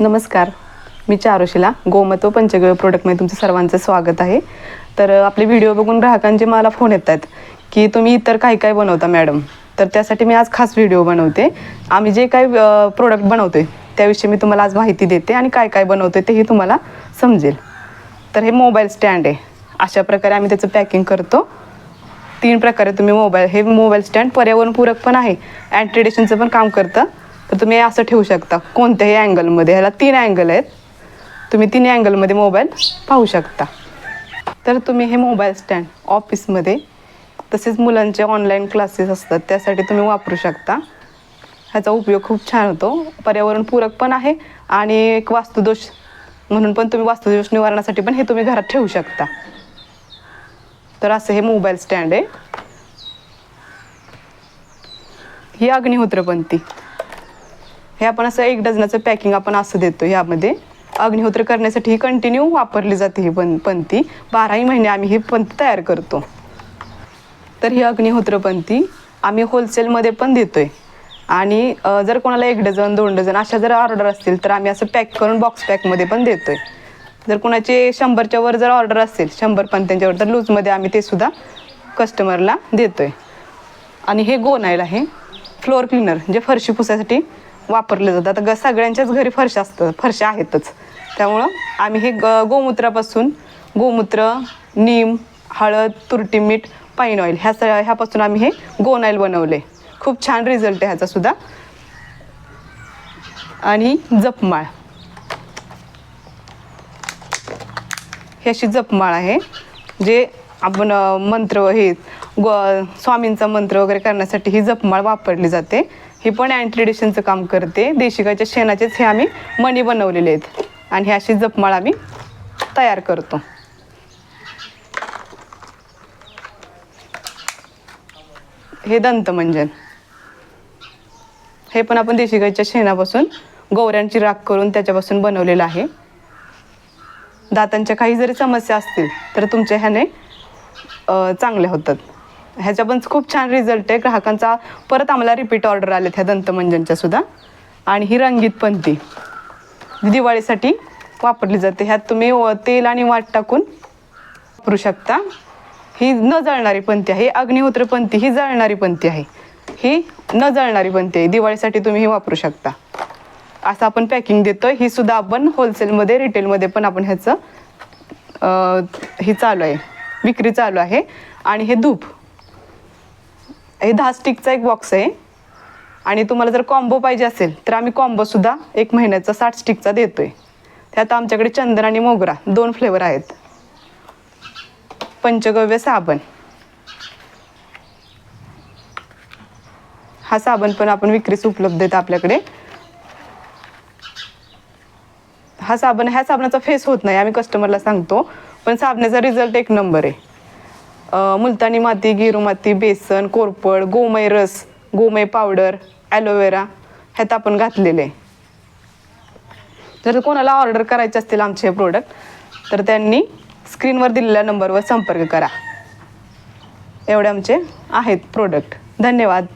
नमस्कार. मी चारुशिला. गोमतो पंचगव्य प्रोडक्टमध्ये तुमचं सर्वांचं स्वागत आहे. तर आपले व्हिडिओ बघून ग्राहकांचे मला फोन येत आहेत की तुम्ही इतर काय काय बनवता मॅडम? तर त्यासाठी मी आज खास व्हिडिओ बनवते. आम्ही जे काही प्रोडक्ट बनवतोय त्याविषयी मी तुम्हाला आज माहिती देते आणि काय काय बनवतो आहे तेही तुम्हाला समजेल. तर हे मोबाईल स्टँड आहे. अशा प्रकारे आम्ही त्याचं पॅकिंग करतो. तीन प्रकारे तुम्ही मोबाईल हे मोबाईल स्टँड पर्यावरणपूरक पण आहे अँटीडेशनचं पण काम करतं. तर तुम्ही असं ठेवू शकता. कोणत्याही अँगलमध्ये ह्याला तीन अँगल आहेत. तुम्ही तीन अँगलमध्ये मोबाईल पाहू शकता. तर तुम्ही हे मोबाईल स्टँड ऑफिसमध्ये तसेच मुलांचे ऑनलाईन क्लासेस असतात त्यासाठी तुम्ही वापरू शकता. ह्याचा उपयोग खूप छान होतो. पर्यावरणपूरक पण आहे आणि एक वास्तुदोष म्हणून पण तुम्ही वास्तुदोष निवारणासाठी पण हे तुम्ही घरात ठेवू शकता. तर असं हे मोबाईल स्टँड आहे. ही अग्निहोत्रपंथी हे आपण असं एक डझनाचं पॅकिंग आपण असं देतो ह्यामध्ये अग्निहोत्र करण्यासाठी ही कंटिन्यू वापरली जाते ही पण पंथी बाराही महिने आम्ही ही पंथी तयार करतो. तर ही अग्निहोत्रपंथी आम्ही होलसेलमध्ये पण देतो आहे आणि जर कोणाला एक डझन दोन डझन अशा जर ऑर्डर असतील तर आम्ही असं पॅक करून बॉक्स पॅकमध्ये पण देतो आहे जर कोणाचे शंभरच्या वर जर ऑर्डर असेल शंभर पंत्यांच्यावर तर लूजमध्ये आम्ही ते सुद्धा कस्टमरला देतो आहे आणि हे गोनाईल आहे फ्लोअर क्लीनर जे फरशी पुसायसाठी वापरले जातात आता ग सगळ्यांच्याच घरी फरशा असतात फरशा आहेतच. त्यामुळं आम्ही हे ग गोमूत्रापासून गोमूत्र नीम हळद तुरटी मीठ पाईन ऑइल ह्या स ह्यापासून आम्ही हे गोन ऑइल बनवले खूप छान रिझल्ट आहे ह्याचासुद्धा आणि जपमाळ. ही अशी जपमाळ आहे जे आपण मंत्र हे ग स्वामींचा मंत्र वगैरे करण्यासाठी ही जपमाळ वापरली जाते. ही पण अँटीडिशनचं काम करते. देशी शेणाचेच हे आम्ही मणी बनवलेले आहेत. आणि ही अशी जपमाळ आम्ही तयार करतो. हे दंतमंजन. हे पण आपण देशी गाईच्या शेणापासून गौऱ्यांची राख करून त्याच्यापासून बनवलेलं आहे. दातांच्या काही जरी समस्या असतील तर तुमच्या ह्याने चांगल्या होतात. ह्याच्या पण खूप छान रिझल्ट आहे ग्राहकांचा परत आम्हाला रिपीट ऑर्डर आले ह्या दंतमंजनच्या सुद्धा. आणि ही रंगीत पंथी जी दिवाळीसाठी वापरली जाते. ह्यात तुम्ही व- तेल आणि वाट टाकून वापरू शकता. ही न जळणारी पंथी आहे. अग्निहोत्र पंथी ही जळणारी पंथी आहे. ही न जळणारी पंथी आहे. दिवाळीसाठी तुम्ही ही वापरू शकता. असं आपण पॅकिंग देतो ही सुद्धा आपण होलसेलमध्ये रिटेलमध्ये पण आपण ह्याचं ही चालू आहे. विक्री चालू आहे. आणि हे धूप हे दहा स्टिकचा एक बॉक्स आहे. आणि तुम्हाला जर कॉम्बो पाहिजे असेल तर आम्ही कॉम्बो सुद्धा एक महिन्याचा साठ स्टिकचा देतोय. त्यात आमच्याकडे चंदन आणि मोगरा दोन फ्लेवर आहेत. पंचगव्य साबण. हा साबण पण आपण विक्रीस उपलब्ध आहेत आपल्याकडे. हा साबण ह्या साबणाचा फेस होत नाही आम्ही कस्टमरला सांगतो. पण साबणाचा रिझल्ट एक नंबर आहे. मुलतानी माती गिरू माती बेसन कोरपड गोमय रस गोमय पावडर ॲलोवेरा ह्यात आपण घातलेले आहे. जर कोणाला ऑर्डर करायचे असतील आमचे हे प्रोडक्ट तर त्यांनी स्क्रीनवर दिलेल्या नंबरवर संपर्क करा. एवढे आमचे आहेत प्रोडक्ट धन्यवाद.